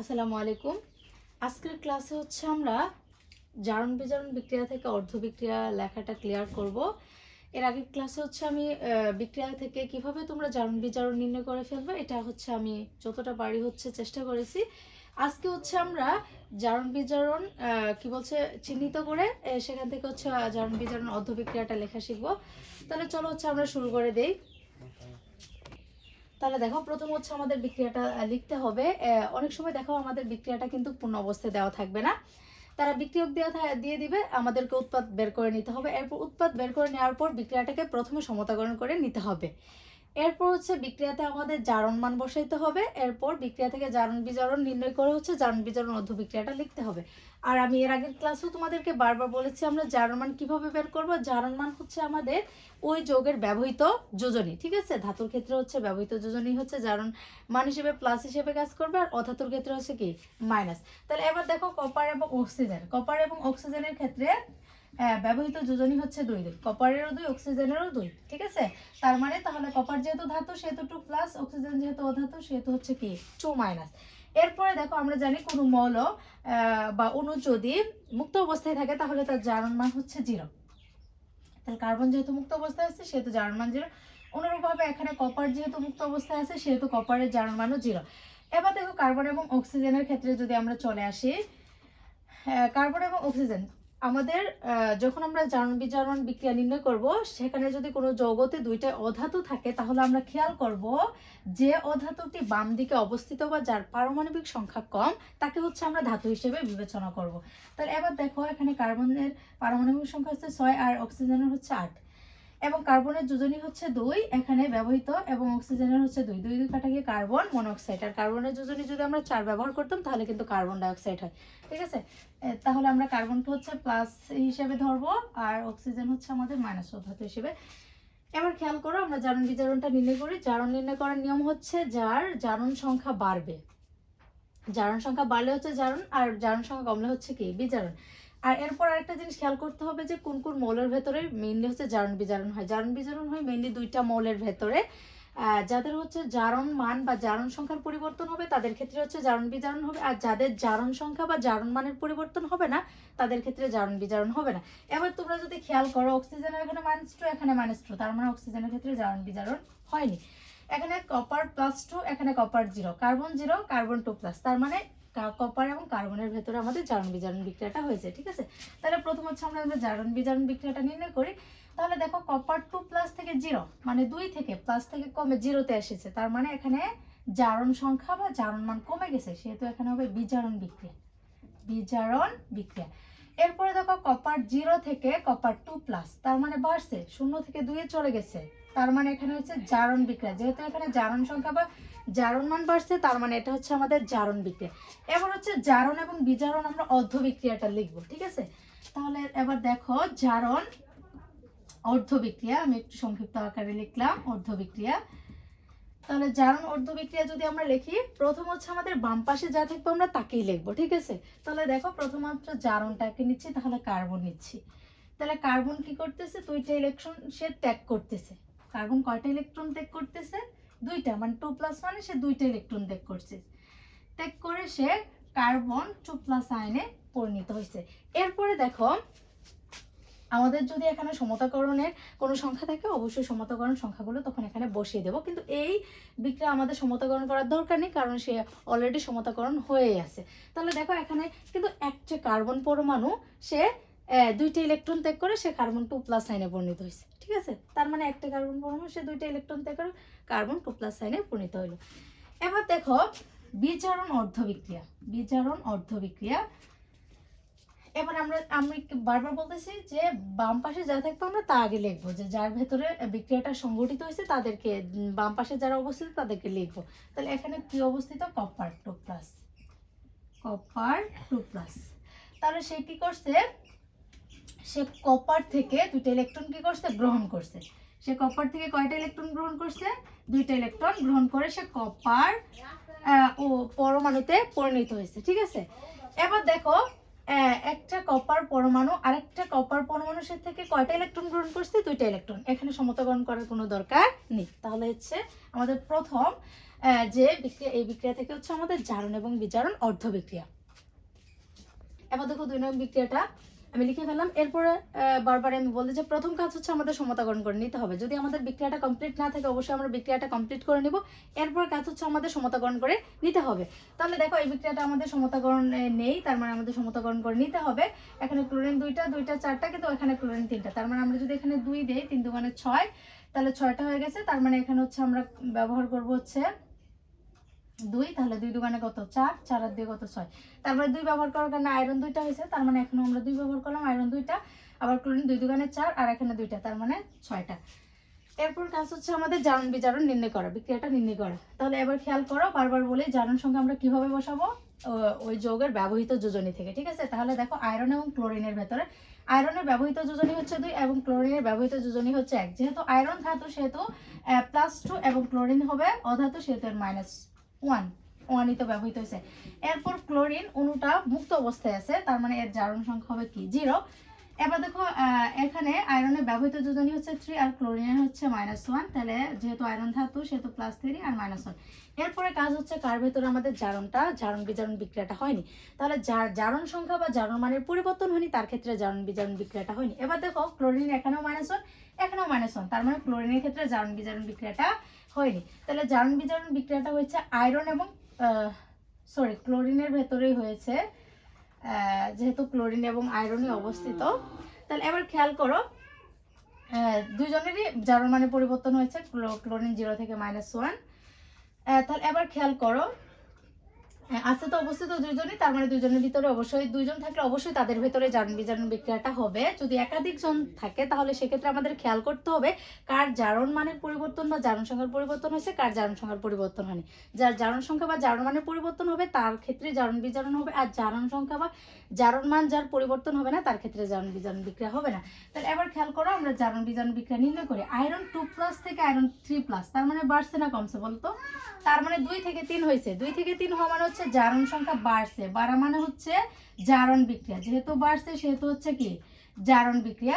আসসালামু আলাইকুম। আজকের ক্লাসে হচ্ছে আমরা জারণ বিজারণ বিক্রিয়া থেকে অর্ধ বিক্রিয়া লেখাটা ক্লিয়ার করব। এর আগের ক্লাসে হচ্ছে আমি বিক্রিয়া থেকে কীভাবে তোমরা জারণ বিজারণ নির্ণয় করে ফেলবে, এটা হচ্ছে আমি যতটা পারি হচ্ছে চেষ্টা করেছি। আজকে হচ্ছে আমরা জারণ বিজারণ কি বলছে, চিহ্নিত করে সেখান থেকে হচ্ছে জারণ বিজারণ অর্ধ বিক্রিয়াটা লেখা শিখব। তাহলে চলো হচ্ছে আমরা শুরু করে দেই। তাহলে দেখো, প্রথম হচ্ছে আমাদের বিক্রিয়াটা লিখতে হবে। অনেক সময় দেখো আমাদের বিক্রিয়াটা কিন্তু পূর্ণ অবস্থায় দেওয়া থাকবে না। তারা বিক্রিয়ক দেওয়া দিয়ে দিবে, আমাদেরকে উৎপাদ বের করে নিতে হবে। এরপর উৎপাদ বের করে নেওয়ার পর বিক্রিয়াটাকে প্রথমে সমতাকরণ করে নিতে হবে। এরপর হচ্ছে বিক্রিয়াতে আমাদের জারণ মান বসাইতে হবে। এরপর বিক্রিয়া থেকে জারণ বিজারণ নির্ণয় করে হচ্ছে জারণ বিজারণ অর্ধ বিক্রিয়াটা লিখতে হবে। আর আমি এর আগের ক্লাসেও তোমাদেরকে বারবার বলেছি, আমরা জারণ মান কীভাবে বের করব? জারণ মান হচ্ছে আমাদের ওই যোগের ব্যবহৃত যোজনী, ঠিক আছে? ধাতুর ক্ষেত্রে হচ্ছে ব্যবহৃত যোজনী হচ্ছে জারণ মান হিসেবে প্লাস হিসেবে কাজ করবে, আর অধাতুর ক্ষেত্রে হচ্ছে কি? মাইনাস তাহলে এবার দেখো কপার এবং অক্সিজেন কপার এবং অক্সিজেনের ক্ষেত্রে ব্যবহৃত যোজনী হচ্ছে দুই দুই। কপারেরও দুই অক্সিজেনেরও দুই ঠিক আছে? তার মানে তাহলে কপার যেহেতু ধাতু সেহেতু টু প্লাস অক্সিজেন যেহেতু অধাতু সেহেতু হচ্ছে কি? Two minus. এরপরে দেখো আমরা জানি কোনো মৌল বা অণু যদি মুক্ত অবস্থায় থাকে তাহলে তার জারণ মান হচ্ছে জিরো। তাহলে কার্বন যেহেতু মুক্ত অবস্থায় আছে সেহেতু জারণ মান জিরো। অনুরূপভাবে এখানে কপার যেহেতু মুক্ত অবস্থায় আছে সেহেতু কপারের জারণ মানও জিরো। এবার দেখো কার্বন এবং অক্সিজেনের ক্ষেত্রে যদি আমরা চলে আসি হ্যাঁ, কার্বন এবং অক্সিজেন আমাদের যখন আমরা জারণ বিজারণ বিক্রিয়া নির্ণয় করব, সেখানে যদি কোনো জগতে দুইটা অধাতু থাকে, তাহলে আমরা খেয়াল করব যে অধাতুটি বাম দিকে অবস্থিত বা যার পারমাণবিক সংখ্যা কম, তাকে হচ্ছে আমরা ধাতু হিসেবে বিবেচনা করব। তাহলে এবার দেখো, এখানে কার্বনের পারমাণবিক সংখ্যা হচ্ছে ছয় আর অক্সিজেনের হচ্ছে আট। এবং কার্বনের যোজনী হচ্ছে দুই, এখানে ব্যবহৃত এবং অক্সিজেনের হচ্ছে দুই। দুই দুই কাটা গিয়ে কার্বন, মনোক্সাইড। আর কার্বনের যোজনী যদি আমরা চার ব্যবহার করতাম, তাহলে কিন্তু কার্বন ডাইঅক্সাইড হয়। ঠিক আছে? তাহলে আমরা কার্বনকে হচ্ছে প্লাস হিসেবে ধরবো, আর অক্সিজেন হচ্ছে আমাদের মাইনাস ধাতু হিসেবে। এবার খেয়াল করো, আমরা জারণ বিজারণটা নির্ণয় করি। জারণ নির্ণয় করার নিয়ম হচ্ছে যার জারণ সংখ্যা বাড়বে। জারণ সংখ্যা বাড়লে হচ্ছে জারণ, আর জারণ সংখ্যা কমলে হচ্ছে কি? বিজারণ। আর এরপর আরেকটা জিনিস খেয়াল করতে হবে যে কোন কোন মৌলের ভেতরে মেইনলি হচ্ছে জারণ বিজারণ হয়। জারণ বিজারণ হয় মেইনলি দুইটা মৌলের ভেতরে। যাদের হচ্ছে জারণ মান বা জারণ সংখ্যার পরিবর্তন হবে, তাদের ক্ষেত্রে হচ্ছে জারণ বিজারণ হবে। আর যাদের জারণ সংখ্যা বা জারণ মানের পরিবর্তন হবে না, তাদের ক্ষেত্রে জারণ বিজারণ হবে না। এবার তোমরা যদি খেয়াল করো, অক্সিজেনের এখানে মাইনাস টু এখানে মাইনাস টু তার মানে অক্সিজেনের ক্ষেত্রে জারণ বিজারণ হয়নি। এখানে কপার প্লাস টু এখানে copper zero carbon zero carbon two plus তার মানে কপার এবং কার্বনের ভেতরে আমাদের জারণ বিজারণ বিক্রিয়াটা হয়েছে, ঠিক আছে? তাহলে প্রথম হচ্ছে আমরা আমরা জারণ বিজারণ বিক্রিয়াটা নির্ণয় করি। তাহলে দেখো কপার টু প্লাস থেকে জিরো মানে দুই থেকে প্লাস থেকে কমে জিরোতে এসেছে, তার মানে এখানে জারণ সংখ্যা বা জারণ মান কমে গেছে, সেহেতু এখানে হবে বিজারণ বিক্রিয়া বিজারণ বিক্রিয়া। এরপরে দেখো কপার জিরো থেকে কপার টু প্লাস তার মানে বাড়ছে, শূন্য থেকে দুইয়ে চলে গেছে, তার মানে এখানে হচ্ছে জারণ বিক্রিয়া, যেহেতু এখানে জারণ সংখ্যা বা জারণ মান বাড়ছে, তার মানে এটা হচ্ছে আমাদের জারণ বিক্রিয়া। এবার হচ্ছে জারণ এবং বিজারণ আমরা অর্ধ বিক্রিয়াটা লিখব, ঠিক আছে? তাহলে এবার দেখো, জারণ অর্ধ বিক্রিয়া আমি একটু সংক্ষিপ্ত আকারে লিখলাম অর্ধ বিক্রিয়া তাহলে জারণ অর্ধ বিক্রিয়া যদি আমরা লিখি, প্রথম হচ্ছে আমাদের বাম পাশে যা থাকবে আমরা তাকেই লিখব, ঠিক আছে? তাহলে দেখো, প্রথম প্রথমাত্র জারণটাকে নিচ্ছি, তাহলে কার্বন নিচ্ছি। তাহলে কার্বন কি করতেছে? দুইটা ইলেকট্রন সে ত্যাগ করতেছে। কার্বন কয়টা ইলেকট্রন ত্যাগ করতেছে? দুইটা মানে টু প্লাস মানে সে দুইটা ইলেকট্রন ত্যাগ করছে। ত্যাগ করে সে কার্বন টু প্লাস আয়নে পরিণত হয়েছে। এরপরে দেখো, আমাদের যদি এখানে সমতাকরণের কোনো সংখ্যা থাকে, অবশ্যই সমতাকরণ সংখ্যাগুলো তখন এখানে বসিয়ে দেবো। কিন্তু এই বিক্রিয়া আমাদের সমতাকরণ করার দরকার নেই, কারণ সে অলরেডি সমতাকরণ হয়ে আছে। তাহলে দেখো এখানে কিন্তু একটা কার্বন পরমাণু, সে দুইটা ইলেকট্রন ত্যাগ করে সে কার্বন টু প্লাস সাইনে পরিণত হয়েছে। ঠিক আছে? তার মানে একটা কার্বন পরমাণু সে দুইটা ইলেকট্রন ত্যাগ করে কার্বন টু প্লাস সাইনে পরিণত হলো এবার দেখো, বিজারণ অর্ধ বিক্রিয়া বিজারণ অর্ধ বিক্রিয়া এবার আমরা, আমি বারবার বলতেছি যে বাম পাশে যা থাকবে আমরা তা আগে লিখব, যে যার ভেতরে বিক্রিয়াটা সংগঠিত হয়েছে তাদেরকে বাম পাশে যারা অবস্থিত তাদেরকে লিখব। তাহলে এখানে কি অবস্থিত? Copper two plus copper two plus তাহলে সে কি করছে? সে কপার থেকে দুইটা ইলেকট্রন কি করছে? গ্রহণ করছে। সে কপার থেকে কয়টা ইলেকট্রন গ্রহণ করছে? দুইটা ইলেকট্রন গ্রহণ করে সে কপার ও পরমাণুতে পরিণত হয়েছে, ঠিক আছে? এবার দেখো একটা কপার পরমাণু, আরেকটা কপার পরমাণু সে থেকে কয়টা ইলেকট্রন গ্রহণ করছে? দুইটা ইলেকট্রন এখানে সমতাকরণ করার কোনো দরকার নেই। তাহলে হচ্ছে আমাদের প্রথম যে বিক্রিয়া, এই বিক্রিয়া থেকে হচ্ছে আমাদের জারণ এবং বিজারণ অর্ধ বিক্রিয়া এবার দেখো দুই নং বিক্রিয়াটা। আমি লিখে ফেললাম। এরপরে বারবার আমি বলতে যে প্রথম কাজ হচ্ছে আমাদের সমতাকরণ করে নিতে হবে। যদি আমাদের বিক্রিয়াটা কমপ্লিট না থাকে, অবশ্যই আমরা বিক্রিয়াটা কমপ্লিট করে নিব। এরপর কাজ হচ্ছে আমাদের সমতাকরণ করে নিতে হবে। তাহলে দেখো, এই বিক্রিয়াটা আমাদের সমতাকরণ নেই, তার মানে আমাদের সমতাকরণ করে নিতে হবে। এখানে ক্লোরিন দুইটা দুইটা, চারটা, কিন্তু এখানে ক্লোরিন তিনটা। তার মানে আমরা যদি এখানে দুই দেই, তিন দুগুণে ছয়, তাহলে ছয়টা হয়ে গেছে। তার মানে এখানে হচ্ছে আমরা ব্যবহার করব হচ্ছে দুই, তাহলে দুই দুগানে কত? চার চার আর দুই কত? ছয়। তারপরে দুই ব্যবহার করার কারণে আয়রন দুইটা হয়েছে, তার মানে এখানে আমরা দুই ব্যবহার করলাম আয়রন দুইটা। আবার ক্লোরিন দুই দুগানে চার আর এখানে দুইটা, তার মানে ছয়টা। এরপর কাজ হচ্ছে আমাদের জারণ বিজারণ নির্ণয় করা, বিক্রিয়াটা নির্ণয় করা। তাহলে এবার খেয়াল করো, বারবার বলি, জারণ সংখ্যা আমরা কীভাবে বসাবো? ওই যৌগের ব্যবহৃত যোজনী থেকে, ঠিক আছে? তাহলে দেখো আয়রন এবং ক্লোরিনের ভেতরে। আয়রনের ব্যবহৃত যোজনী হচ্ছে দুই এবং ক্লোরিনের ব্যবহৃত যোজনী হচ্ছে এক। যেহেতু আয়রন ধাতু সেহেতু প্লাস টু এবং ক্লোরিন হবে, অধাতু সেহেতু মাইনাস ওয়ান ওয়ানই তো ব্যবহৃত হয়েছে। এরপর ক্লোরিন অণুটা মুক্ত অবস্থায় আছে, তার মানে এর জারণ সংখ্যা হবে কি? জিরো এবার দেখো এখানে আয়রনের ব্যবহৃত যোজনী হচ্ছে থ্রি আর ক্লোরিনের হচ্ছে মাইনাস ওয়ান তাহলে যেহেতু আয়রন ধাতু, সেহেতু প্লাস থ্রি আর মাইনাস ওয়ান এরপরে কাজ হচ্ছে কার ভেতরে আমাদের জারণটা, জারণ বিজারণ বিক্রিয়াটা হয়নি। তাহলে জারণ সংখ্যা বা জারণ মানের পরিবর্তন হয়নি, তার ক্ষেত্রে জারণ বিজারণ বিক্রিয়াটা হয়নি। এবার দেখো ক্লোরিন এখানেও মাইনাস ওয়ান এখানেও মাইনাস ওয়ান তার মানে ক্লোরিনের ক্ষেত্রে জারণ বিজারণ বিক্রিয়াটা হয়নি। তাহলে জারণ বিজারণ বিক্রিয়াটা হয়েছে আয়রন এবং সরি ক্লোরিনের ভেতরেই হয়েছে যেহেতু ক্লোরিন এবং আয়রনই অবস্থিত। তাহলে এবার খেয়াল করো দুজনেরই জারণ মানে পরিবর্তন হয়েছে, ক্লো- ক্লোরিন জিরো থেকে মাইনাস ওয়ান। তাহলে এবার খেয়াল করো আছে তো অবস্থিত দুইজনই, তার মানে দুইজনের ভিতরে অবশ্যই দুইজন থাকলে অবশ্যই তাদের ভেতরে জারণ বিজারণ বিক্রিয়াটা হবে। যদি একাধিক জন থাকে, তাহলে সেক্ষেত্রে আমাদের খেয়াল করতে হবে কার জারণ মানের পরিবর্তন বা জারণ সংখ্যার পরিবর্তন হয়েছে, কার জারণ সংখ্যার পরিবর্তন হয়নি। যার জারণ সংখ্যা বা জারণ মানের পরিবর্তন হবে, তার ক্ষেত্রে জারণ বিজারণ হবে, আর জারণ সংখ্যা বা জারণ মান যার পরিবর্তন হবে না, তার ক্ষেত্রে জারণ বিজারণ বিক্রিয়া হবে না। তাহলে এবার খেয়াল করো, আমরা জারণ বিজারণ বিক্রিয়া নির্ণয় করি। আয়রন টু প্লাস থেকে আয়রন থ্রি প্লাস তার মানে বাড়ছে না, কমছে বলতো? তার মানে দুই থেকে তিন হয়েছে। দুই থেকে তিন হওয়া মানে হচ্ছে জারণ সংখ্যা বাড়ছে। বাড়া মানে হচ্ছে জারণ বিক্রিয়া। যেহেতু বাড়ছে, সেহেতু হচ্ছে কি? জারণ বিক্রিয়া।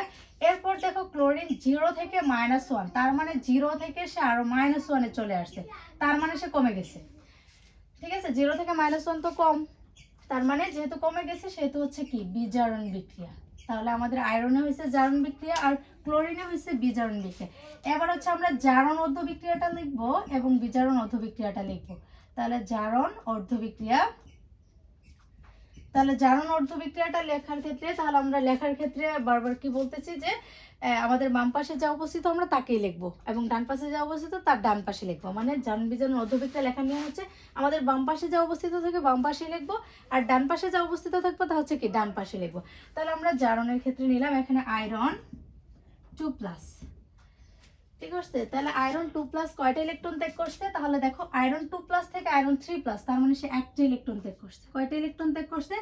এরপর দেখো ক্লোরিন জিরো থেকে মাইনাস ওয়ান তার মানে জিরো থেকে সে আরও মাইনাস ওয়ানে চলে আসছে। তার মানে সে কমে গেছে। ঠিক আছে? জিরো থেকে মাইনাস ওয়ান তো কম। তার মানে যেহেতু কমে গেছে, সেহেতু হচ্ছে কি? বিজারণ বিক্রিয়া। তাহলে আমাদের আয়রনে হয়েছে জারণ বিক্রিয়া আর ক্লোরিনে হয়েছে বিজারণ বিক্রিয়া। এবার হচ্ছে আমরা জারণ অর্ধ বিক্রিয়াটা লিখব এবং বিজারণ অর্ধ বিক্রিয়াটা লিখব। তাহলে জারণ অর্ধ বিক্রিয়া, তাহলে জারণ অর্ধ বিক্রিয়াটা লেখার ক্ষেত্রে, তাহলে আমরা লেখার ক্ষেত্রে বারবার কি বলতেছি যে আমাদের বাম পাশে যা অবস্থিত আমরা তাকেই লিখব। এবং ডান পাশে যা অবস্থিত, তার ডান পাশে লিখব। মানে অর্ধ বিক্রিয়া লেখার নিয়ম হচ্ছে, আমাদের বাম পাশে যা অবস্থিত থাকে বাম পাশে লিখব, আর ডান পাশে যা অবস্থিত থাকবে তা হচ্ছে কি, ডান পাশে লিখব। তাহলে আমরা জারণের ক্ষেত্রে নিলাম, এখানে আয়রন টু প্লাস। ঠিক আছে? তাহলে আয়রন টু প্লাস কয়টা ইলেকট্রন ত্যাগ করছে? তাহলে দেখো, আয়রন টু প্লাস থেকে আয়রন থ্রি প্লাস, তার মানে সে একটা ইলেকট্রন ত্যাগ করছে। কয়টা ইলেকট্রন ত্যাগ করছে?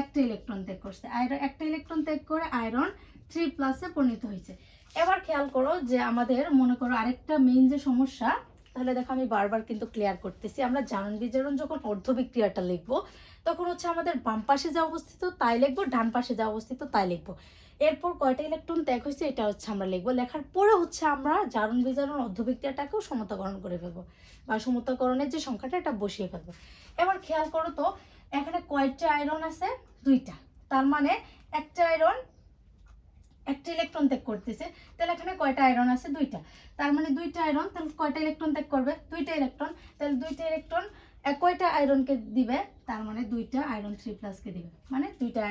একটা ইলেকট্রন ত্যাগ করছে। আয়রন একটা ইলেকট্রন ত্যাগ করে আয়রন থ্রি প্লাসে পরিণত হয়েছে। এবার খেয়াল করো যে আমাদের মনে করো আরেকটা মেইন যে সমস্যা, তাহলে দেখো আমি বারবার কিন্তু ক্লিয়ার করতেছি। আমরা জারণ বিজারণ যখন অর্ধ বিক্রিয়াটা লিখব, তখন হচ্ছে আমাদের বাম পাশে যা অবস্থিত তাই লিখব, ডান পাশে যা অবস্থিত তাই লিখব। এরপর কয়টা ইলেকট্রন ত্যাগ হয়েছে এটা হচ্ছে আমরা লিখব। লেখার পরে হচ্ছে আমরা জারণ বিজারণ অর্ধ অর্ধবিক্রিয়াটাকেও সমতাকরণ করে ফেলব বা সমতাকরণের যে সংখ্যাটা এটা বসিয়ে ফেলব। এবার খেয়াল করো তো, এখানে কয়টা আয়রন আছে? দুইটা। তার মানে একটা আয়রন একটা ইলেকট্রন ত্যাগ করতেছে, তাহলে এখানে কয়টা আয়রন আছে? দুইটা। তার মানে দুইটা আয়রন তাহলে কয়টা ইলেকট্রন ত্যাগ করবে? দুইটা ইলেকট্রন তাহলে দুইটা ইলেকট্রন কয়টা আয়রনকে দিবে, তার মানে দুইটা আয়রন থ্রি প্লাসকে দিবে। মানে দুইটা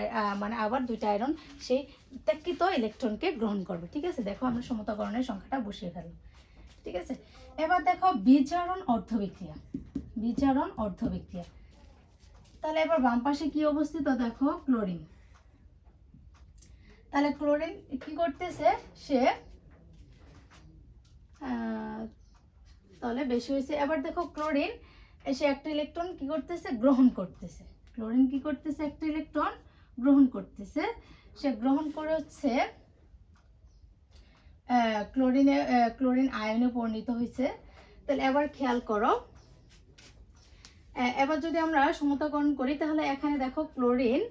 মানে আবার দুইটা আয়রন সেই ত্যাগকৃত ইলেকট্রনকে গ্রহণ করবে। ঠিক আছে? দেখো আমরা সমতাকরণের সংখ্যাটা বসিয়ে ফেললাম। ঠিক আছে? এবার দেখো বিজারণ অর্ধবিক্রিয়া। বিজারণ অর্ধবিক্রিয়া। তাহলে এবার বাম পাশে কি অবস্থিত? দেখো, ক্লোরিন। তাহলে ক্লোরিন কি করতেছে? সে তাহলে বেশি হয়েছে। এবার দেখো ক্লোরিন এসে একটা ইলেকট্রন কি করতেছে? গ্রহণ করতেছে। ক্লোরিন কি করতেছে? একটা ইলেকট্রন গ্রহণ করতেছে। সে গ্রহণ করে হচ্ছে ক্লোরিনে ক্লোরিন আয়নে পরিণত হয়েছে। তাহলে এবার খেয়াল করো। এবার যদি আমরা সমতাকরণ করি, তাহলে এখানে দেখো ক্লোরিন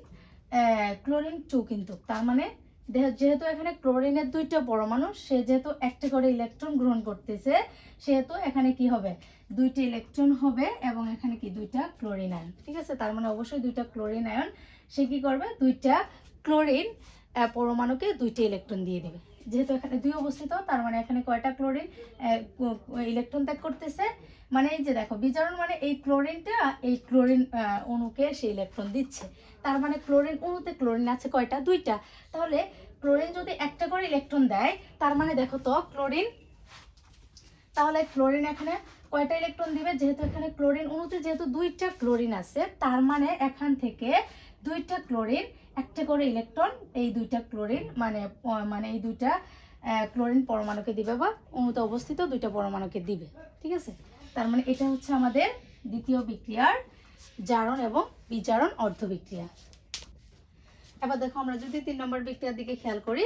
ক্লোরিন টু কিন্তু তার মানে যেহেতু এখানে ক্লোরিনের দুইটা পরমাণু সে যেহেতু একটা করে ইলেকট্রন গ্রহণ করতেছে, সেহেতু এখানে কি হবে? দুইটা ইলেকট্রন হবে এবং এখানে কি? দুইটা ক্লোরিন আয়ন। ঠিক আছে? তার মানে অবশ্যই দুইটা ক্লোরিন আয়ন। সে কি করবে? দুইটা ক্লোরিন পরমাণুকে দুইটা ইলেকট্রন দিয়ে দেবে। যেহেতু এখানে দুই অবস্থিত, তার মানে এখানে কয়টা ক্লোরিন ইলেকট্রন ত্যাগ করতেছে? মানে এই যে দেখো, বিজারণ মানে এই ক্লোরিনটা, এই ক্লোরিন অণুকে সে ইলেকট্রন দিচ্ছে। তার মানে ক্লোরিন অণুতে ক্লোরিন আছে কয়টা? দুইটা। তাহলে ক্লোরিন যদি একটা করে ইলেকট্রন দেয়, তার মানে দেখো তো ক্লোরিন তাহলে ক্লোরিন এখানে কয়টা ইলেকট্রন দিবে? যেহেতু এখানে ক্লোরিন অণুতে যেহেতু দুইটা ক্লোরিন আছে, তার মানে এখান থেকে দুইটা ক্লোরিন একটা করে ইলেকট্রন এই দুইটা ক্লোরিন মানে মানে এই দুইটা ক্লোরিন পরমাণুকে দিবে বা অণুতে অবস্থিত দুইটা পরমাণুকে দিবে। ঠিক আছে? তার মানে এটা হচ্ছে আমাদের দ্বিতীয় বিক্রিয়ার জারণ এবং বিজারণ অর্ধ বিক্রিয়া এবার দেখো, আমরা যদি তিন নম্বর বিক্রিয়ার দিকে খেয়াল করি,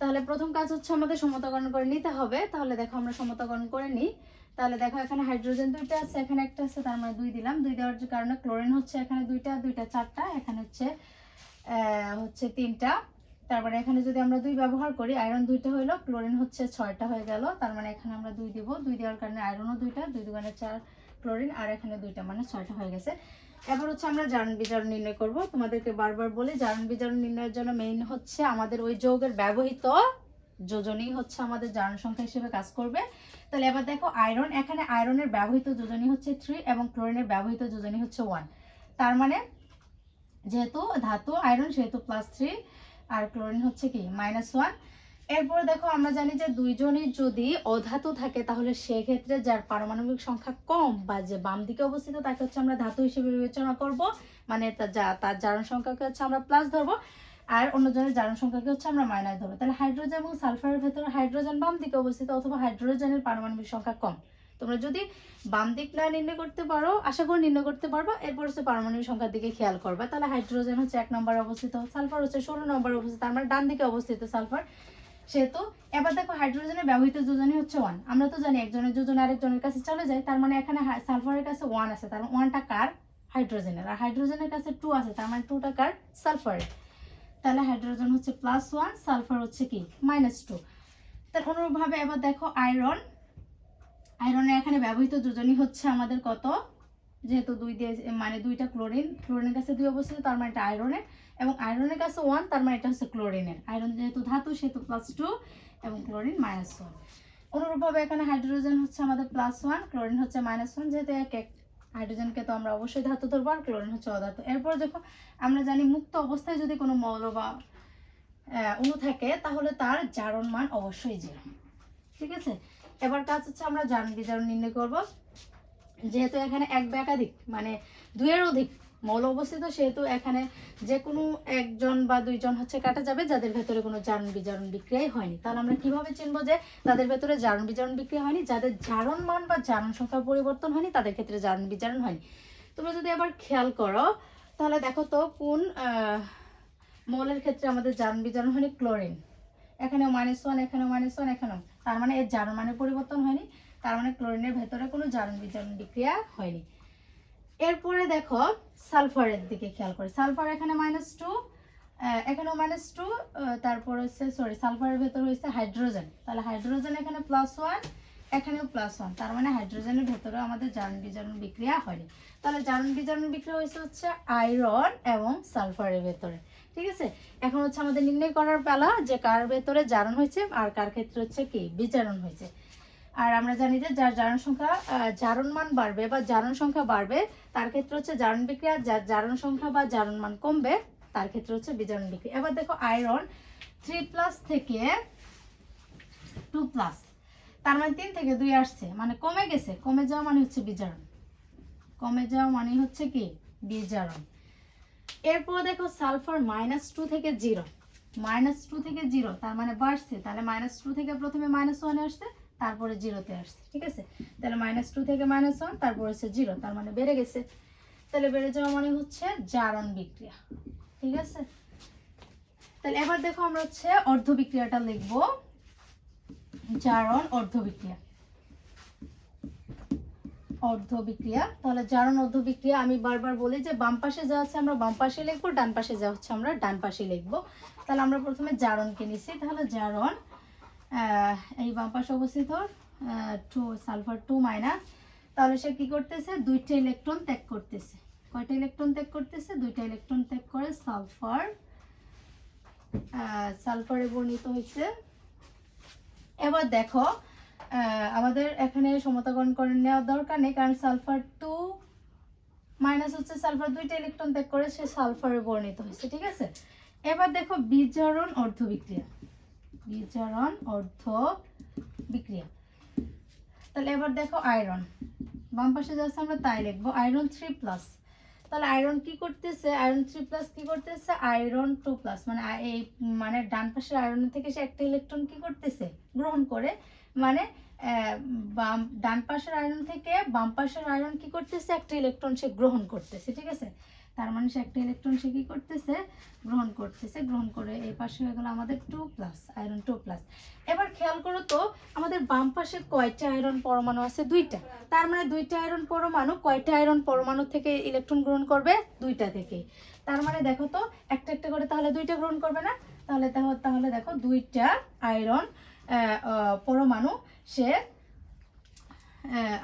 তাহলে প্রথম কাজ হচ্ছে আমাদের সমতাকরণ করে নিতে হবে। তাহলে দেখো, আমরা সমতাকরণ করে নিই। তাহলে দেখো, এখানে হাইড্রোজেন দুইটা আছে, এখানে একটা আছে, তার মানে দুই দিলাম। দুই দেওয়ার কারণে ক্লোরিন হচ্ছে এখানে দুইটা দুইটা চারটা, এখানে হচ্ছে হচ্ছে তিনটা। তারপরে এখানে যদি আমরা দুই ব্যবহার করি, আয়রন দুইটা হইল, ক্লোরিন হচ্ছে ছয়টা হয়ে গেল। তার মানে এখানে আমরা দুই দিব। দুই দেওয়ার কারণে আয়রনও দুইটা, দুই দুগানে চার ক্লোরিন আর এখানে দুইটা মানে ছয়টা হয়ে গেছে। এবার হচ্ছে আমরা জারণ বিজারণ নির্ণয় করব। তোমাদেরকে বারবার বলি, জারণ বিজারণ নির্ণয়ের জন্য মেইন হচ্ছে আমাদের ওই যৌগের ব্যবহৃত যোজনী হচ্ছে আমাদের জারণ সংখ্যা হিসেবে কাজ করবে। তাহলে এবার দেখো আয়রন এখানে আয়রনের ব্যবহৃত যোজনী হচ্ছে থ্রি এবং ক্লোরিনের ব্যবহৃত যোজনী হচ্ছে ওয়ান তার মানে যেহেতু ধাতু আয়রন সেহেতু প্লাস থ্রি আর ক্লোরিন হচ্ছে কি? মাইনাস ওয়ান এরপর দেখো, আমরা জানি যে দুইজনই যদি অধাতু থাকে, তাহলে সেক্ষেত্রে যার পারমাণবিক সংখ্যা কম বা যে বাম দিকে অবস্থিত, তাকে হচ্ছে আমরা ধাতু হিসেবে বিবেচনা করব। মানে তার জারণ সংখ্যাকে হচ্ছে আমরা প্লাস ধরবো, আর অন্যজনের জারণ সংখ্যাকে হচ্ছে আমরা মাইনাস ধরবো। তাহলে হাইড্রোজেন এবং সালফারের ভেতরে হাইড্রোজেন বাম দিকে অবস্থিত অথবা হাইড্রোজেনের পারমাণবিক সংখ্যা কম। তোমরা যদি বাম দিক না নির্ণয় করতে পারো, আশা করি নির্ণয় করতে পারব, এরপর হচ্ছে পারমাণবিক সংখ্যার দিকে খেয়াল করবে। তাহলে হাইড্রোজেন হচ্ছে এক নম্বরে অবস্থিত সালফার হচ্ছে ষোলো নম্বরে অবস্থিত মানে ডান দিকে অবস্থিত সালফার সেহেতু, এবার দেখো হাইড্রোজেনের ব্যবহৃত যোজনী হচ্ছে ওয়ান আমরা তো জানি একজনের যোজন আরেকজনের কাছে চলে যায়, তার মানে এখানে সালফারের কাছে ওয়ান আছে, তার মানে ওয়ানটা কার? হাইড্রোজেনের আর হাইড্রোজেনের কাছে টু আছে, তার মানে টুটা কার? সালফারের তাহলে হাইড্রোজেন হচ্ছে প্লাস ওয়ান সালফার হচ্ছে কি? মাইনাস টু তার অনুরূপভাবে এবার দেখো আয়রন আয়রনের এখানে ব্যবহৃত যোজনী হচ্ছে আমাদের কত? যেহেতু দুই দিয়ে মানে দুইটা ক্লোরিন ক্লোরিনের কাছে দুই অবস্থিত, তার মানে এটা আয়রনের এবং আয়রনের কাছে ওয়ান তার মানে এটা হচ্ছে ক্লোরিনের আয়রন যেহেতু ধাতু, সেহেতু প্লাস টু এবং ক্লোরিন মাইনাস ওয়ান অনুরূপভাবে এখানে হাইড্রোজেন হচ্ছে আমাদের প্লাস ওয়ান ক্লোরিন হচ্ছে মাইনাস ওয়ান যেহেতু এক এক। হাইড্রোজেনকে তো আমরা অবশ্যই ধাতু ধরবো, আর ক্লোরিন হচ্ছে অধাতু। এরপর যখন আমরা জানি মুক্ত অবস্থায় যদি কোনো মৌল বা অণু থাকে, তাহলে তার জারণ মান অবশ্যই জিরো ঠিক আছে? এবার কাজ হচ্ছে আমরা জারণ বিজারণ নির্ণয় করব। যেহেতু এখানে এক বা একাধিক মানে দুইয়ের অধিক মৌল অবস্থিত, সেহেতু এখানে যে কোনো একজন বা দুইজন হচ্ছে কাটা যাবে, যাদের ভেতরে কোনো জারণ বিজারণ বিক্রিয়াই হয়নি। তাহলে আমরা কীভাবে চিনবো যে তাদের ভেতরে জারণ বিজারণ বিক্রিয়া হয়নি? যাদের জারণ মান বা জারণ সংখ্যা পরিবর্তন হয়নি, তাদের ক্ষেত্রে জারণ বিজারণ হয়নি। তোমরা যদি আবার খেয়াল করো, তাহলে দেখো তো কোন মৌলের ক্ষেত্রে আমাদের জারণ বিজারণ হয়নি? ক্লোরিন। এখানেও মাইনাস ওয়ান এখানেও মাইনাস ওয়ান এখানেও। তার মানে এর জারণ মানে পরিবর্তন হয়নি। তার মানে ক্লোরিনের ভেতরে কোনো জারণ বিজারণ বিক্রিয়া হয়নি। এরপরে দেখো, সালফারের দিকে খেয়াল করি। সালফার এখানে মাইনাস টু এখানেও মাইনাস টু তারপর হচ্ছে সরি সালফারের ভেতর হচ্ছে হাইড্রোজেন তাহলে হাইড্রোজেন এখানে প্লাস ওয়ান এখানেও প্লাস ওয়ান তার মানে হাইড্রোজেনের ভেতরে আমাদের জারণ বিজারণ বিক্রিয়া হয়নি। তাহলে জারণ বিজারণ বিক্রিয়া হয়েছে হচ্ছে আয়রন এবং সালফারের ভেতরে। ঠিক আছে? এখন হচ্ছে আমাদের নির্ণয় করার পালা যে কার ভেতরে জারণ হয়েছে আর কার ক্ষেত্রে হচ্ছে কি? বিজারণ হয়েছে। আর আমরা জানি যে যার জারণ সংখ্যা জারণ মান বাড়বে বা জারণ সংখ্যা বাড়বে, তার ক্ষেত্রে হচ্ছে জারণ বিক্রিয়া। যার জারণ সংখ্যা বা জারণ মান কমবে, তার ক্ষেত্রে হচ্ছে বিজারণ বিক্রিয়া। এবার দেখো আয়রন থ্রি প্লাস থেকে টু প্লাস, তার মানে তিন থেকে দুই আসছে মানে কমে গেছে। কমে যাওয়া মানে হচ্ছে বিজারণ। কমে যাওয়া মানে হচ্ছে কি? বিজারণ। এরপর দেখো সালফার মাইনাস টু থেকে জিরো। মাইনাস টু থেকে জিরো, তার মানে বাড়ছে। তাহলে মাইনাস টু থেকে প্রথমে মাইনাস ওয়ানে আসছে তারপরে জিরোতে আসছে, ঠিক আছে? তাহলে মাইনাস টু থেকে মাইনাস ওয়ান তারপর হচ্ছে জিরো, তার মানে বেড়ে গেছে। তাহলে বেড়ে যাওয়া মানে হচ্ছে জারণ বিক্রিয়া, ঠিক আছে? তাহলে এবার দেখো আমরা হচ্ছে অর্ধ বিক্রিয়াটা লিখব। জারণ অর্ধ বিক্রিয়া অর্ধ বিক্রিয়া তাহলে জারণ অর্ধ বিক্রিয়া আমি বারবার বলি যে বাম পাশে যা আছে আমরা বাম পাশে লিখব, ডান পাশে যা হচ্ছে আমরা ডান পাশে লিখব। তাহলে আমরা প্রথমে জারণকে নিছি, তাহলে জারণ এই বাম পাশে অবস্থিত টু সালফার টু মাইনাস তাহলে সে কি করতেছে? দুইটা ইলেকট্রন ত্যাগ করতেছে। কয়টা ইলেকট্রন ত্যাগ করতেছে? দুইটা ইলেকট্রন ত্যাগ করে সালফার সালফারে বর্ণিত হয়েছে এবার দেখো আমাদের এখানে সমতাকরণ করে নেওয়ার দরকার নেই, কারণ সালফার টু মাইনাস হচ্ছে সালফার দুইটা ইলেকট্রন ত্যাগ করে সে সালফারে বর্ণিত হয়েছে ঠিক আছে? এবার দেখো বিজারণ অর্ধ বিজারণ অর্ধ বিক্রিয়া। তাহলে এবার দেখো আয়রন বাম পাশে যাচ্ছে আমরা তাই লিখব আয়রন থ্রি প্লাস তাহলে আয়রন কি করতেছে? আয়রন থ্রি প্লাস কি করতেছে? আয়রন টু প্লাস মানে এই মানে ডান পাশের আয়রন থেকে সে একটা ইলেকট্রন কি করতেছে? গ্রহণ করে। মানে বাম, ডান পাশের আয়রন থেকে বাম পাশের আয়রন কি করতেছে? একটা ইলেকট্রন সে গ্রহণ করতেছে, ঠিক আছে? তার মানে সে একটা ইলেকট্রন সে কি করতেছে? গ্রহণ করতেছে। গ্রহণ করে এই পাশে হয়ে গেল আমাদের two plus iron two plus এবার খেয়াল করো তো, আমাদের বাম পাশে কয়টা আয়রন পরমাণু আছে? দুইটা। তার মানে দুইটা আয়রন পরমাণু, কয়টা আয়রন পরমাণু থেকে ইলেকট্রন গ্রহণ করবে? দুইটা থেকে। তার মানে দেখো তো, একটা একটা করে তাহলে দুইটা গ্রহণ করবে না? তাহলে তাহ- তাহলে দেখো দুইটা আয়রন পরমাণু সে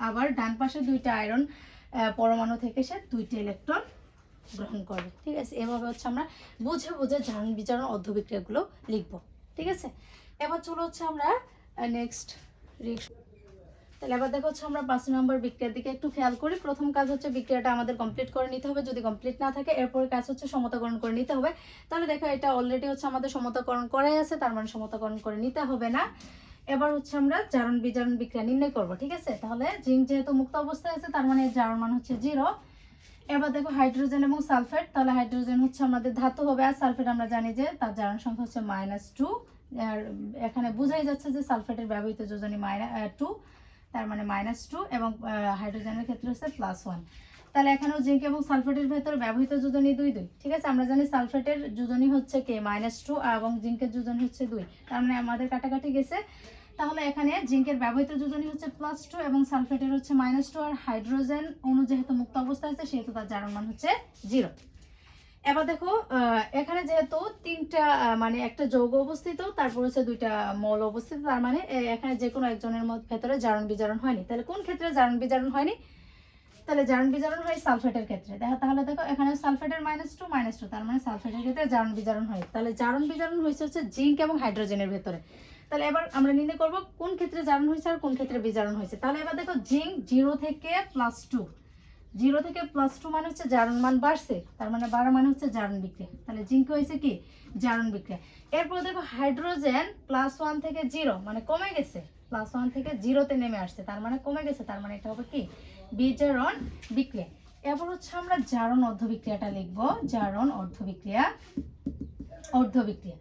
আবার ডান পাশে দুইটা আয়রন পরমাণু থেকে সে দুইটা ইলেকট্রন গ্রহণ করবে। ঠিক আছে? এভাবে হচ্ছে আমরা বুঝে বুঝে জারণ বিজারণ অর্ধবিক্রিয়াগুলো লিখব। ঠিক আছে? এবার চলো হচ্ছে আমরা নেক্সট তাহলে এবার দেখো হচ্ছে আমরা পাঁচ নম্বর বিক্রিয়ার দিকে একটু খেয়াল করি। প্রথম কাজ হচ্ছে বিক্রিয়াটা আমাদের কমপ্লিট করে নিতে হবে। যদি কমপ্লিট না থাকে, এরপর কাজ হচ্ছে সমতাকরণ করে নিতে হবে। তাহলে দেখো এটা অলরেডি হচ্ছে আমাদের সমতাকরণ করাই আছে, তার মানে সমতাকরণ করে নিতে হবে না। এবার হচ্ছে আমরা জারণ বিজারণ বিক্রিয়া নির্ণয় করব। ঠিক আছে? তাহলে জিঙ্ক যেহেতু মুক্ত অবস্থায় আছে, তার মানে জারণ মান হচ্ছে জিরো এবার দেখো হাইড্রোজেন এবং সালফেট, তাহলে হাইড্রোজেন হচ্ছে আমাদের ধাতু হবে আর সালফেট আমরা জানি যে তার জারণ সংখ্যা হচ্ছে মাইনাস টু আর এখানে বোঝাই যাচ্ছে যে সালফেটের ব্যবহৃত যোজনী মাইনা টু তার মানে মাইনাস টু এবং হাইড্রোজেনের ক্ষেত্রে হচ্ছে প্লাস ওয়ান তাহলে এখানেও জিঙ্ক এবং সালফেটের ভেতর ব্যবহৃত যোজনী দুই দুই, ঠিক আছে? আমরা জানি সালফেটের যোজনী হচ্ছে কে? মাইনাস টু এবং জিঙ্কের যোজনী হচ্ছে দুই। তার মানে আমাদের কাটাকাটি গেছে। তাহলে এখানে জিঙ্কের ব্যবহৃত যোজনী হচ্ছে প্লাস টু এবং সালফেটের হচ্ছে মাইনাস টু আর হাইড্রোজেন অণু যেহেতু মুক্ত অবস্থায় আছে, সেহেতু তার জারণ মান হচ্ছে জিরো এবার দেখো এখানে যেহেতু তিনটা মানে একটা যৌগ অবস্থিত, তারপর হচ্ছে দুইটা মৌল অবস্থিত, তার মানে এখানে যে কোনো একজনের ভেতরে জারণ বিজারণ হয়নি। তাহলে কোন ক্ষেত্রে জারণ বিজারণ হয়নি? তাহলে জারণ বিজারণ হয় সালফেটের ক্ষেত্রে। দেখো, তাহলে দেখো, এখানে সালফেটের মাইনাস টু মাইনাস টু তার মানে সালফেটের ক্ষেত্রে জারণ বিজারণ হয় তাহলে জারণ বিজারণ হয়েছে হচ্ছে জিঙ্ক এবং হাইড্রোজেনের ভেতরে। তাহলে এবার আমরা নির্ণয় করব কোন ক্ষেত্রে জারণ হয়েছে আর কোন ক্ষেত্রে বিজারণ হয়েছে। তাহলে এবার দেখো জিঙ্ক জিরো থেকে প্লাস টু জিরো থেকে প্লাস টু মানে হচ্ছে জারণ মান বাড়ছে, তার মানে বাড়া মানে হচ্ছে জারণ বিক্রিয়া। তাহলে জিঙ্ক হয়েছে কি? জারণ বিক্রিয়া। এরপর দেখো হাইড্রোজেন প্লাস ওয়ান থেকে জিরো মানে কমে গেছে। প্লাস ওয়ান থেকে জিরোতে নেমে আসছে, তার মানে কমে গেছে, তার মানে এটা হবে কি? বিজারণ বিক্রিয়া। এরপর হচ্ছে আমরা জারণ অর্ধ বিক্রিয়াটা লিখব, জারণ অর্ধ বিক্রিয়া অর্ধ বিক্রিয়া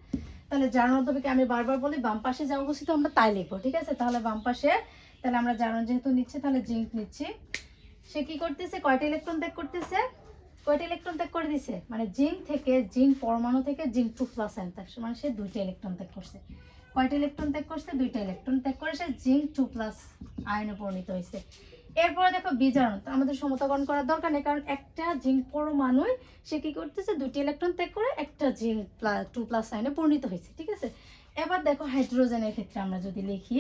তাহলে অর্ধ বিক্রিয়া আমি বারবার বলি, বাম পাশে যা অবস্থিত আমরা তাই লিখব, ঠিক আছে? তাহলে বাম পাশে, তাহলে আমরা জারণ যেহেতু নিচ্ছি, তাহলে জিঙ্ক নিচ্ছি। সে কি করতেছে? কয়টা ইলেকট্রন ত্যাগ করতেছে? কয়টা ইলেকট্রন ত্যাগ করে দিছে? মানে জিঙ্ক থেকে, জিঙ্ক পরমাণু থেকে জিঙ্ক টু প্লাস অ্যান্টার মানে সে দুইটা ইলেকট্রন ত্যাগ করছে। কয়টা ইলেকট্রন ত্যাগ করছে? দুইটা ইলেকট্রন ত্যাগ করে সে জিঙ্ক টু প্লাস আয়নে পরিণত হয়েছে। এরপরে দেখো বিজারণ তো আমাদের সমতাকরণ করার দরকার নেই, কারণ একটা জিঙ্ক পরমাণুই, সে কি করতেছে দুটি ইলেকট্রন ত্যাগ করে একটা জিঙ্ক প্লাস টু প্লাস আয়নে পরিণত হয়েছে, ঠিক আছে? এবার দেখো হাইড্রোজেনের ক্ষেত্রে আমরা যদি লিখি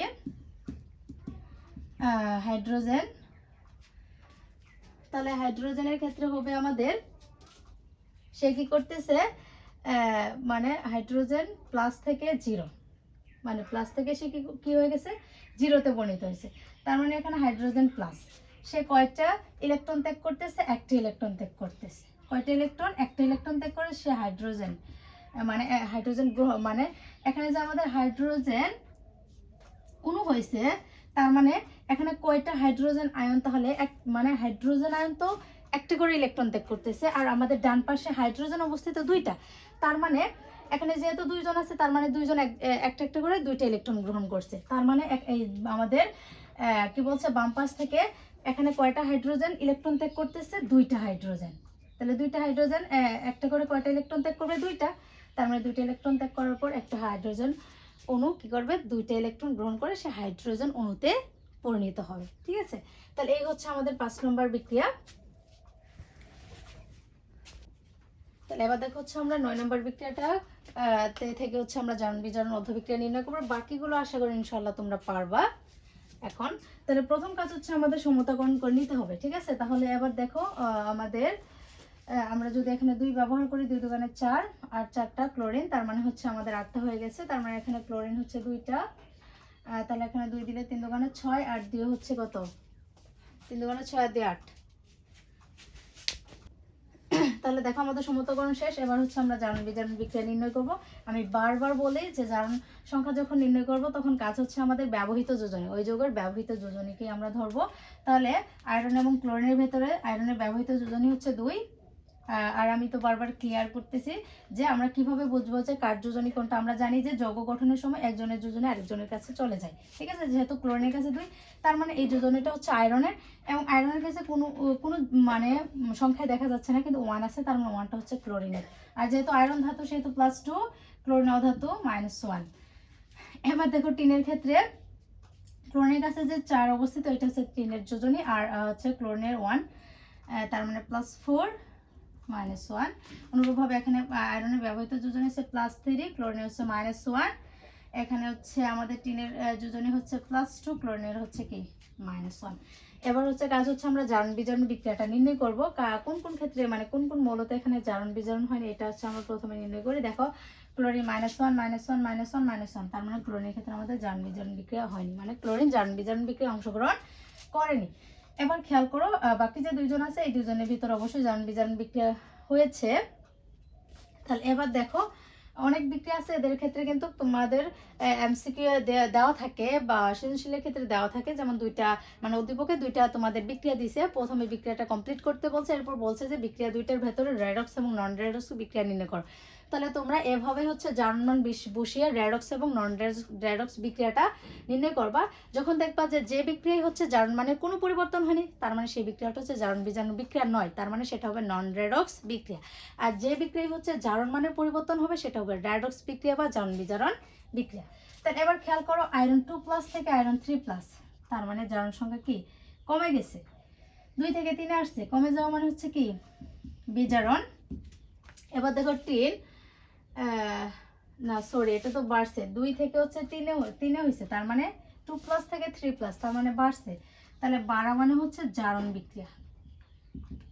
হাইড্রোজেন তাহলে হাইড্রোজেনের ক্ষেত্রে হবে আমাদের, সে কি করতেছে মানে হাইড্রোজেন প্লাস থেকে জিরো মানে প্লাস থেকে সে কি হয়ে গেছে? জিরোতে পরিণত হয়েছে। তার মানে এখানে হাইড্রোজেন প্লাস সে কয়টা ইলেকট্রন ত্যাগ করতেছে? একটা ইলেকট্রন ত্যাগ করতেছে। কয়টা ইলেকট্রন একটা ইলেকট্রন ত্যাগ করে সে হাইড্রোজেন মানে হাইড্রোজেন গ্রহ মানে এখানে যে আমাদের হাইড্রোজেন অণু হয়েছে, তার মানে এখানে কয়টা হাইড্রোজেন আয়ন? তাহলে এক মানে হাইড্রোজেন আয়ন তো একটা করে ইলেকট্রন ত্যাগ করতেছে, আর আমাদের ডান পাশে হাইড্রোজেন অবস্থিত দুইটা। তার মানে এখানে যেহেতু দুইজন আছে, তার মানে দুইজন এক- একটা একটা করে দুইটা ইলেকট্রন গ্রহণ করছে। তার মানে আমাদের কি বলছে, বাম পাশ থেকে এখানে কয়টা হাইড্রোজেন ইলেকট্রন ত্যাগ করতেছে, দুইটা হাইড্রোজেন তাহলে দুইটা হাইড্রোজেন একটা করে কয়টা ইলেকট্রন ত্যাগ করবে? দুইটা। তার মানে দুইটা ইলেকট্রন ত্যাগ করার পর একটা হাইড্রোজেন অণু কি করবে? দুইটা ইলেকট্রন গ্রহণ করে সে হাইড্রোজেন অণুতে পরিণত হবে। ঠিক আছে? তাহলে এই হচ্ছে আমাদের পাঁচ নম্বর বিক্রিয়া। তাহলে এবার দেখো হচ্ছে আমরা নয় নম্বর বিক্রিয়াটা থেকে হচ্ছে আমরা জারণ বিজারণ অর্ধবিক্রিয়া নির্ণয় করব। বাকিগুলো আশা করি ইনশাল্লাহ তোমরা পারবা। এখন। তাহলে প্রথম কাজ হচ্ছে আমাদের সমতাকরণ করে নিতে হবে, ঠিক আছে? তাহলে এবার দেখো আমাদের আমরা যদি এখানে দুই ব্যবহার করি, দুই দোকানে চার আর চারটা ক্লোরিন তার মানে হচ্ছে আমাদের আটটা হয়ে গেছে। তার মানে এখানে ক্লোরিন হচ্ছে দুইটা তাহলে এখানে দুই দিলে তিন দোকানে ছয় আর দিয়ে হচ্ছে কত? তিন দোকানে ছয় আর দিয়ে আট। তাহলে দেখো আমাদের সমতকরণ শেষ, এবার হচ্ছে আমরা জারণ বিজারণ বিক্রিয়া নির্ণয় করব। আমি বারবার বলি যে জারণ সংখ্যা যখন নির্ণয় করব, তখন কাজ হচ্ছে আমাদের ব্যবহৃত যোজনী। ওই যোগের ব্যবহৃত যোজনীকেই আমরা ধরবো। তাহলে আয়রন এবং ক্লোরিনের ভেতরে আয়রনের ব্যবহৃত যোজনী হচ্ছে দুই আর আমি তো বারবার ক্লিয়ার করতেছি যে আমরা কীভাবে বুঝব যে কার যোজনী কোনটা? আমরা জানি যে যৌগ গঠনের সময় একজনের যোজনী আরেকজনের কাছে চলে যায়। ঠিক আছে? যেহেতু ক্লোরিনের কাছে দুই, তার মানে এই যোজনীটা হচ্ছে আয়রনের এবং আয়রনের কাছে কোনো কোনো মানে সংখ্যায় দেখা যাচ্ছে না, কিন্তু ওয়ান আছে, তার মানে ওয়ানটা হচ্ছে ক্লোরিনের আর যেহেতু আয়রন ধাতু, সেহেতু প্লাস টু ক্লোরিন অধাতু মাইনাস ওয়ান এবার দেখো টিনের ক্ষেত্রে ক্লোরিনের কাছে যে চার অবস্থিত, এটা হচ্ছে টিনের যোজনী, আর হচ্ছে ক্লোরিনের ওয়ান তার মানে প্লাস ফোর মাইনাস ওয়ান অনুরূপভাবে এখানে আয়রনের ব্যবহৃত যোজনী হচ্ছে প্লাস থ্রি ক্লোরিনের হচ্ছে মাইনাস ওয়ান এখানে হচ্ছে আমাদের টিনের যোজনী হচ্ছে প্লাস টু ক্লোরিনের হচ্ছে কি? মাইনাস ওয়ান এবার হচ্ছে কাজ হচ্ছে আমরা জারণ বিজারণ বিক্রিয়াটা নির্ণয় করব। কোন কোন ক্ষেত্রে মানে কোন কোন মৌলতে এখানে জারণ বিজারণ হয়নি, এটা হচ্ছে আমরা প্রথমে নির্ণয় করি। দেখো chlorine minus one minus one minus one minus one তার মানে ক্লোরিনের ক্ষেত্রে আমাদের জারণ বিজারণ বিক্রিয়া হয়নি। মানে ক্লোরিন জারণ বিজারণ বিক্রিয়া অংশগ্রহণ করেনি। এবার খেয়াল করো বাকি যে দুইজন আছে, এই দুজনের ভিতর অবশ্যই বিজারণ বিক্রিয়া হয়েছে। তাহলে এবার দেখো, অনেক বিক্রিয়া আছে, এদের ক্ষেত্রে কিন্তু তোমাদের এমসিকিউ দেওয়া থাকে বা সৃজনশীলের ক্ষেত্রে দেওয়া থাকে। যেমন দুইটা মানে উদ্দীপকে দুইটা তোমাদের বিক্রিয়া দিছে। প্রথমে বিক্রিয়াটা কমপ্লিট করতে বলছে, এরপর বলছে যে বিক্রিয়া দুইটার ভেতরে রেডক্স এবং নন রেডক্স বিক্রিয়া নির্ণয় করো। তাহলে তোমরা এভাবে হচ্ছে জার্মান বসিয়ে রেডক্স এবং নন রেডক্স বিক্রিয়াটা নির্ণয় করবা। যখন দেখবা যে যে বিক্রিয়াই হচ্ছে জার্মানের কোনো পরিবর্তন হয়নি, তার মানে সেই বিক্রিয়াটা হচ্ছে জারণ বিজারণ বিক্রিয়া নয়, তার মানে সেটা হবে নন রেডক্স বিক্রিয়া। আর যে বিক্রিয়া হচ্ছে জারণ মানের পরিবর্তন হবে, সেটা হবে রেডক্স বিক্রিয়া বা জারণ বিজারণ বিক্রিয়া। তাহলে এবার খেয়াল করো আয়রন টু প্লাস থেকে আয়রন থ্রি প্লাস তার মানে জারণ সংখ্যা কি? কমে গেছে। দুই থেকে তিনে আসছে, কমে যাওয়া মানে হচ্ছে কি? বিজারণ। এবার দেখো টিন না সরি এটা তো বাড়ছে। দুই থেকে হচ্ছে তিনে তিনে হয়েছে তার মানে টু প্লাস থেকে থ্রি প্লাস তার মানে বাড়ছে। তাহলে বাড়া মানে হচ্ছে জারণ বিক্রিয়া।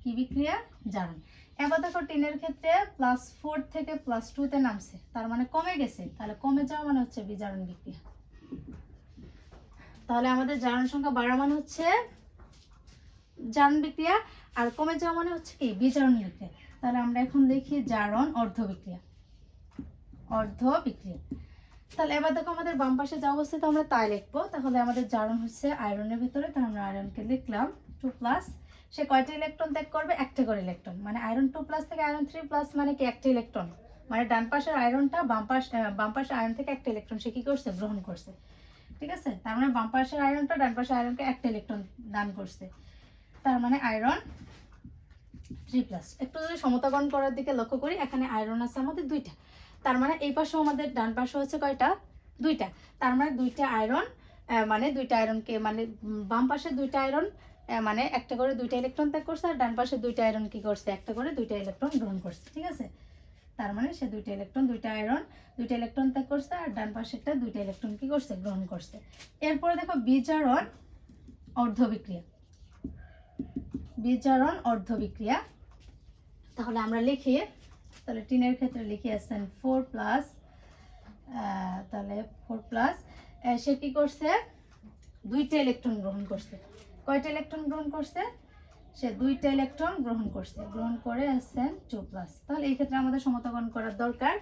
কি বিক্রিয়া? জারণ। এবার দেখো টিনের ক্ষেত্রে প্লাস ফোর থেকে প্লাস টুতে নামছে। তার মানে কমে গেছে। তাহলে কমে যাওয়া মানে হচ্ছে বিজারণ বিক্রিয়া। তাহলে আমাদের জারণ সংখ্যা বাড়া মানে হচ্ছে জারণ বিক্রিয়া। আর কমে যাওয়া মানে হচ্ছে কি? বিজারণ বিক্রিয়া। তাহলে আমরা এখন দেখি জারণ অর্ধ বিক্রিয়া অর্ধ বিক্রি। তাহলে এবার দেখো আমাদের বাম পাশে যা অবস্থিত আমরা তাই লিখব। তাহলে আমাদের জারণ হচ্ছে আয়রনের ভিতরে, তাহলে আমরা আয়রনকে লিখলাম টু প্লাস সে কয়টা ইলেকট্রন ত্যাগ করবে? একটা করে ইলেকট্রন মানে আয়রন টু প্লাস থেকে আয়রন থ্রি প্লাস মানে কি? একটা ইলেকট্রন মানে ডান পাশের আয়রনটা বাম পাশ বাম পাশের আয়রন থেকে একটা ইলেকট্রন সে কি করছে? গ্রহণ করছে। ঠিক আছে? তার মানে বাম পাশের আয়রনটা ডান পাশের আয়রনকে একটা ইলেকট্রন দান করছে। তার মানে আয়রন থ্রি প্লাস একটু যদি সমতাকরণ করার দিকে লক্ষ্য করি, এখানে আয়রন আছে আমাদের দুইটা। তার মানে এই পাশেও আমাদের ডান পাশে হচ্ছে কয়টা? দুইটা। তার মানে দুইটা আয়রন মানে দুইটা আয়রনকে মানে বাম পাশে দুইটা আয়রন মানে একটা করে দুইটা ইলেকট্রন ত্যাগ করছে আর ডান পাশে দুইটা আয়রন কি করছে? একটা করে দুইটা ইলেকট্রন গ্রহণ করছে, ঠিক আছে? তার মানে সে দুইটা ইলেকট্রন দুইটা আয়রন দুইটা ইলেকট্রন ত্যাগ করছে আর ডান পাশেরটা দুইটা ইলেকট্রন কি করছে? গ্রহণ করছে। এরপরে দেখো বিজারণ অর্ধ বিক্রিয়া বিজারণ অর্ধ বিক্রিয়া তাহলে আমরা লিখি তাহলে টিনের ক্ষেত্রে লিখে আসছেন ফোর প্লাস তাহলে ফোর প্লাস সে কি করছে? দুইটা ইলেকট্রন গ্রহণ করছে। কয়টা ইলেকট্রন গ্রহণ করছে? সে দুইটা ইলেকট্রন গ্রহণ করছে। গ্রহণ করে আসছেন টু প্লাস তাহলে এই ক্ষেত্রে আমাদের সমতকরণ করার দরকার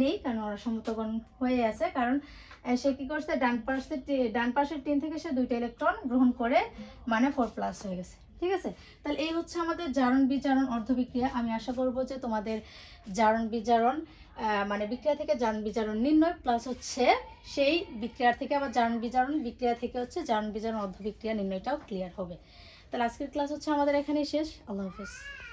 নেই, কারণ ওরা সমতকরণ হয়ে আছে। কারণ সে কি করছে? ডান পাশের ডান পাশের টিন থেকে সে দুইটা ইলেকট্রন গ্রহণ করে মানে ফোর প্লাস হয়ে গেছে। ঠিক আছে? তাহলে এই হচ্ছে আমাদের জারণ বিজারণ অর্ধবিক্রিয়া আমি আশা করব যে তোমাদের জারণ বিজারণ মানে বিক্রিয়া থেকে জারণ বিজারণ নির্ণয় প্লাস হচ্ছে সেই বিক্রিয়ার থেকে আবার জারণ বিজারণ, বিক্রিয়া থেকে হচ্ছে জারণ বিজারণ অর্ধবিক্রিয়া নির্ণয়টাও ক্লিয়ার হবে। তাহলে আজকের ক্লাস হচ্ছে আমাদের এখানেই শেষ। আল্লাহ হাফিজ।